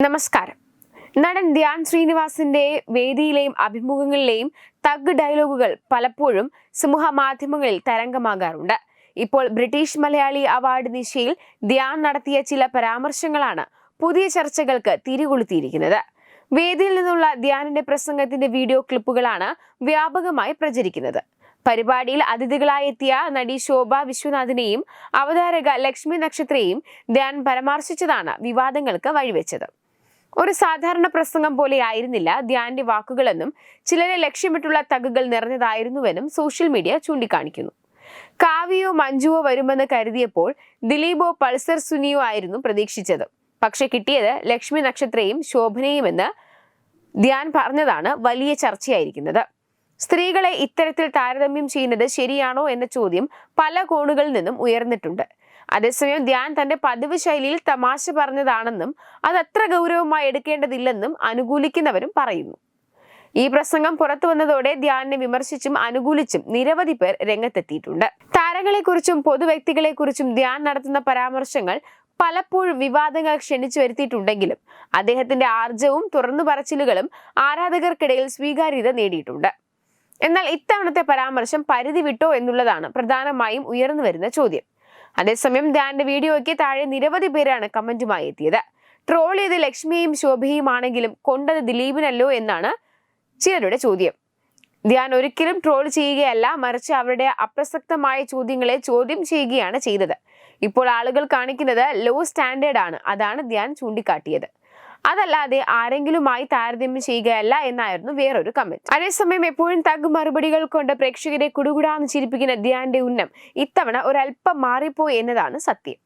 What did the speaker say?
നമസ്കാരം. നടൻ ധ്യാൻ ശ്രീനിവാസിന്റെ വേദിയിലെയും അഭിമുഖങ്ങളിലെയും തഗ് ഡയലോഗുകൾ പലപ്പോഴും സമൂഹ മാധ്യമങ്ങളിൽ തരംഗമാകാറുണ്ട്. ഇപ്പോൾ ബ്രിട്ടീഷ് മലയാളി അവാർഡ് നിശയിൽ ധ്യാൻ നടത്തിയ ചില പരാമർശങ്ങളാണ് പുതിയ ചർച്ചകൾക്ക് തിരികൊളുത്തിയിരിക്കുന്നത്. വേദിയിൽ നിന്നുള്ള ധ്യാനിന്റെ പ്രസംഗത്തിന്റെ വീഡിയോ ക്ലിപ്പുകളാണ് വ്യാപകമായി പ്രചരിക്കുന്നത്. പരിപാടിയിൽ അതിഥികളായി എത്തിയ നടി ശോഭ വിശ്വനാഥിനെയും അവതാരക ലക്ഷ്മി നക്ഷത്രയെയും ധ്യാൻ പരാമർശിച്ചതാണ് വിവാദങ്ങൾക്ക് വഴിവെച്ചത്. ഒരു സാധാരണ പ്രസംഗം പോലെ ആയിരുന്നില്ല. ധ്യാന്റെ വാക്കുകളെന്നും ചിലരെ ലക്ഷ്യമിട്ടുള്ള തകുകൾ നിറഞ്ഞതായിരുന്നുവെന്നും സോഷ്യൽ മീഡിയ ചൂണ്ടിക്കാണിക്കുന്നു. കാവ്യയോ മഞ്ജുവോ വരുമെന്ന് കരുതിയപ്പോൾ ദിലീപോ പൾസർ സുനിയോ ആയിരുന്നു പ്രതീക്ഷിച്ചത്. പക്ഷെ കിട്ടിയത് ലക്ഷ്മി നക്ഷത്രയും ശോഭനയുമെന്ന് ധ്യാൻ പറഞ്ഞതാണ് വലിയ ചർച്ചയായിരിക്കുന്നത്. സ്ത്രീകളെ ഇത്തരത്തിൽ താരതമ്യം ചെയ്യുന്നത് ശരിയാണോ എന്ന ചോദ്യം പല കോണുകളിൽ നിന്നും ഉയർന്നിട്ടുണ്ട്. അതേസമയം ധ്യാൻ തന്റെ പതിവ് ശൈലിയിൽ തമാശ പറഞ്ഞതാണെന്നും അത് അത്ര ഗൗരവമായി എടുക്കേണ്ടതില്ലെന്നും അനുകൂലിക്കുന്നവരും പറയുന്നു. ഈ പ്രസംഗം പുറത്തു വന്നതോടെ ധ്യാനിനെ വിമർശിച്ചും അനുകൂലിച്ചും നിരവധി പേർ രംഗത്തെത്തിയിട്ടുണ്ട്. താരങ്ങളെക്കുറിച്ചും പൊതുവ്യക്തികളെക്കുറിച്ചും ധ്യാൻ നടത്തുന്ന പരാമർശങ്ങൾ പലപ്പോഴും വിവാദങ്ങൾ ക്ഷണിച്ചു വരുത്തിയിട്ടുണ്ടെങ്കിലും അദ്ദേഹത്തിന്റെ ആർജവും തുറന്നു പറച്ചിലുകളും ആരാധകർക്കിടയിൽ സ്വീകാര്യത നേടിയിട്ടുണ്ട്. എന്നാൽ ഇത്തവണത്തെ പരാമർശം പരിധി വിട്ടോ എന്നുള്ളതാണ് പ്രധാനമായും ഉയർന്നു വരുന്ന ചോദ്യം. അതേസമയം ധ്യാന്റെ വീഡിയോയ്ക്ക് താഴെ നിരവധി പേരാണ് കമന്റുമായി എത്തിയത്. ട്രോൾ ചെയ്ത് ലക്ഷ്മിയും ശോഭയുമാണെങ്കിലും കൊണ്ടത് ദിലീപിനല്ലോ എന്നാണ് ചിലരുടെ ചോദ്യം. ധ്യാൻ ഒരിക്കലും ട്രോൾ ചെയ്യുകയല്ല മറിച്ച് അവരുടെ അപ്രസക്തമായ ചോദ്യങ്ങളെ ചോദ്യം ചെയ്യുകയാണ് ചെയ്തത്. ഇപ്പോൾ ആളുകൾ കാണിക്കുന്നത് ലോ സ്റ്റാൻഡേർഡ് ആണ് അതാണ് ധ്യാൻ ചൂണ്ടിക്കാട്ടിയത്. അതല്ലാതെ ആരെങ്കിലുമായി താരതമ്യം ചെയ്യുകയല്ല എന്നായിരുന്നു വേറൊരു കമന്റ് അതേസമയം എപ്പോഴും തഗ് മറുപടികൾ കൊണ്ട് പ്രേക്ഷകരെ കുടുകുടാന്ന് ചിരിപ്പിക്കുന്ന ധ്യാന്റെ ഉന്നം ഇത്തവണ ഒരല്പം മാറിപ്പോയി എന്നതാണ് സത്യം.